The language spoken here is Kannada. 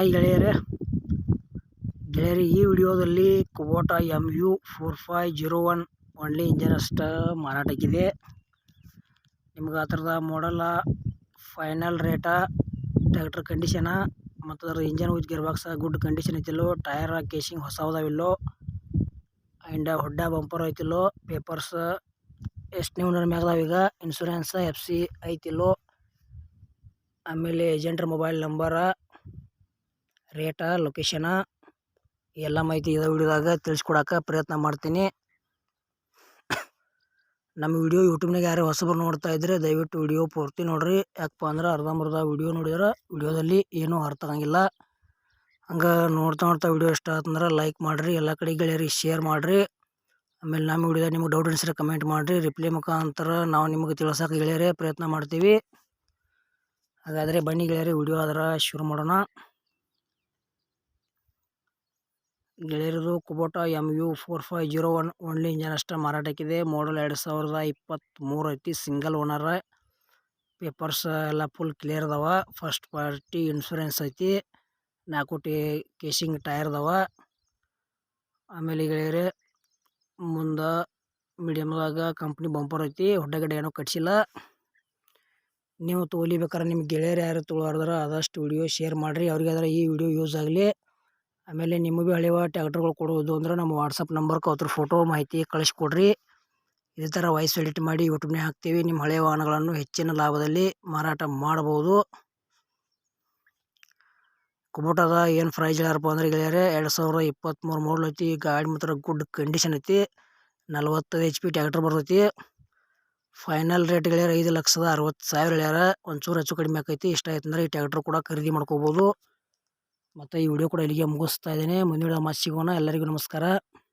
ಹಾಯ್ ಗೆಳೆಯರೇ. ಗೆಳೆಯರಿ, ಈ ವಿಡಿಯೋದಲ್ಲಿ Kubota M U four five zero one only engine ಅಷ್ಟು ಮಾರಾಟಕ್ಕಿದೆ. ನಿಮ್ಗೆ ಆ ಥರದ ಫೈನಲ್ ರೇಟ ಟ್ರ್ಯಾಕ್ಟರ್ ಕಂಡೀಷನ ಮತ್ತು ಅದರ engine with gear box good condition ಐತಿಲ್ಲೋ ಟಯರ್ ಕೇಸಿಂಗ್ ಹೊಸದಾವಿಲ್ಲೋ ಆ್ಯಂಡ್ ಹೊಡ್ಡ ಬಂಪರ್ ಐತಿಲ್ಲೋ ಪೇಪರ್ಸ್ ಎಷ್ಟು ನೀವು ಮ್ಯಾಗದಾವ ಈಗ ಇನ್ಶೂರೆನ್ಸ್ ಎಫ್ ಸಿ ಐತಿಲ್ಲೋ, ಆಮೇಲೆ ಏಜೆಂಟ್ರ ಮೊಬೈಲ್ ನಂಬರ ರೇಟ ಲೊಕೇಶನ ಎಲ್ಲ ಮಾಹಿತಿ ಇದೆ ವಿಡಿಯೋದಾಗ ತಿಳಿಸ್ಕೊಡಕ್ಕೆ ಪ್ರಯತ್ನ ಮಾಡ್ತೀನಿ. ನಮ್ಮ ವಿಡಿಯೋ ಯೂಟ್ಯೂಬ್ನಾಗ ಯಾರು ಹೊಸಬರು ನೋಡ್ತಾ ಇದ್ದರೆ ದಯವಿಟ್ಟು ವಿಡಿಯೋ ಪೂರ್ತಿ ನೋಡ್ರಿ. ಯಾಕಪ್ಪ ಅಂದ್ರೆ ಅರ್ಧಂಬರ್ಧ ವಿಡಿಯೋ ನೋಡಿದ್ರೆ ವಿಡಿಯೋದಲ್ಲಿ ಏನೂ ಅರ್ಥ ಆಗಂಗಿಲ್ಲ. ಹಂಗೆ ನೋಡ್ತಾ ನೋಡ್ತಾ ವಿಡಿಯೋ ಇಷ್ಟ ಆತಂದ್ರೆ ಲೈಕ್ ಮಾಡಿರಿ, ಎಲ್ಲ ಕಡೆ ಗೆಳೆಯರಿ ಶೇರ್ ಮಾಡಿರಿ. ಆಮೇಲೆ ನಮ್ಮ ವಿಡಿಯೋದಾಗ ನಿಮ್ಗೆ ಡೌಟ್ ಅನಿಸಿದ್ರೆ ಕಮೆಂಟ್ ಮಾಡಿರಿ. ರಿಪ್ಲೈ ಮುಖಾಂತರ ನಾವು ನಿಮಗೆ ತಿಳ್ಸೋಕೆ ಗೆಳೆಯರೇ ಪ್ರಯತ್ನ ಮಾಡ್ತೀವಿ. ಹಾಗಾದರೆ ಬನ್ನಿ ಗೆಳೆಯರಿ, ವಿಡಿಯೋ ಆದ್ರೆ ಶುರು ಮಾಡೋಣ. ಗೆಳೆಯರದು Kubota M U four five zero one only engine ಮಾರಾಟಕ್ಕಿದೆ. Model ಎರಡು ಸಾವಿರದ ಇಪ್ಪತ್ತ್ಮೂರು ಐತಿ ಸಿಂಗಲ್ ಓನರ ಪೇಪರ್ಸ್ ಎಲ್ಲ ಫುಲ್ ಕ್ಲಿಯರ್ ಅದಾವ. ಫಸ್ಟ್ ಪಾರ್ಟಿ ಇನ್ಶೂರೆನ್ಸ್ ಐತಿ. ನಾಲ್ಕು ಟಿ ಕೇಸಿಂಗ್ ಟೈರ್ ಅದಾವ. ಆಮೇಲೆ ಗೆಳೆಯರೇ, ಮುಂದೆ ಮೀಡಿಯಮ್ದಾಗ ಕಂಪ್ನಿ ಬಂಪರ್ ಐತಿ. ಹೊಡ್ಡಗಡೆ ಏನೂ ಕಟ್ಸಿಲ್ಲ. ನೀವು ತೊಗೊಲಿಬೇಕಾರೆ ನಿಮ್ಮ ಗೆಳೆಯರು ಯಾರು ತೊಗೊಳಾರ್ದಾರ ಆದಷ್ಟು ವಿಡಿಯೋ ಶೇರ್ ಮಾಡಿರಿ. ಅವ್ರಿಗಾದ್ರೆ ಈ ವಿಡಿಯೋ ಯೂಸ್ ಆಗಲಿ. ಆಮೇಲೆ ನಿಮಗೆ ಭೀ ಹಳೆಯವ ಟ್ಯಾಕ್ಟರ್ಗಳು ಕೊಡೋದು ಅಂದ್ರೆ ನಮ್ಮ ವಾಟ್ಸಪ್ ನಂಬರ್ಗೆ ಅವ್ರ ಫೋಟೋ ಮಾಹಿತಿ ಕಳಿಸ್ಕೊಡ್ರಿ. ಇದೇ ಥರ ವಾಯ್ಸ್ ಎಡಿಟ್ ಮಾಡಿ ಯೂಟ್ಯೂಬ್ನೇ ಹಾಕ್ತೀವಿ. ನಿಮ್ಮ ಹಳೆಯ ವಾಹನಗಳನ್ನು ಹೆಚ್ಚಿನ ಲಾಭದಲ್ಲಿ ಮಾರಾಟ ಮಾಡ್ಬೋದು. ಕುಬೋಟದ ಏನು ಪ್ರೈಸ್ ಹೇಳ್ಯಾರಪ್ಪ ಅಂದ್ರೆ ಗೆಳೆಯರೆ, ಎರಡು ಸಾವಿರದ ಇಪ್ಪತ್ತ್ಮೂರು ಮಾಡಲ್ ಐತಿ. ಗಾಡಿ ಮಾತ್ರ ಗುಡ್ ಕಂಡೀಷನ್ ಐತಿ. ನಲ್ವತ್ತು ಎಚ್ ಪಿ ಟ್ಯಾಕ್ಟ್ರ್ ಬರ್ತೈತಿ. ಫೈನಲ್ ರೇಟ್ ಗೆಳೆಯರ, ಐದು ಲಕ್ಷದ ಅರವತ್ತು ಸಾವಿರ ಹೇಳ್ಯಾರ. ಒಂಚೂರು ಹೆಚ್ಚು ಕಡಿಮೆ ಆಕೈತಿ. ಇಷ್ಟ ಆಯ್ತು ಅಂದ್ರೆ ಈ ಟ್ಯಾಕ್ಟ್ರ್ ಕೂಡ ಖರೀದಿ ಮಾಡ್ಕೋಬೋದು. ಮತ್ತು ಈ ವಿಡಿಯೋ ಕೂಡ ಇಲ್ಲಿಗೆ ಮುಗಿಸ್ತಾ ಇದ್ದೀನಿ. ಮುಂದಿನ ಮತ್ತೆ ಸಿಗೋಣ. ಎಲ್ಲರಿಗೂ ನಮಸ್ಕಾರ.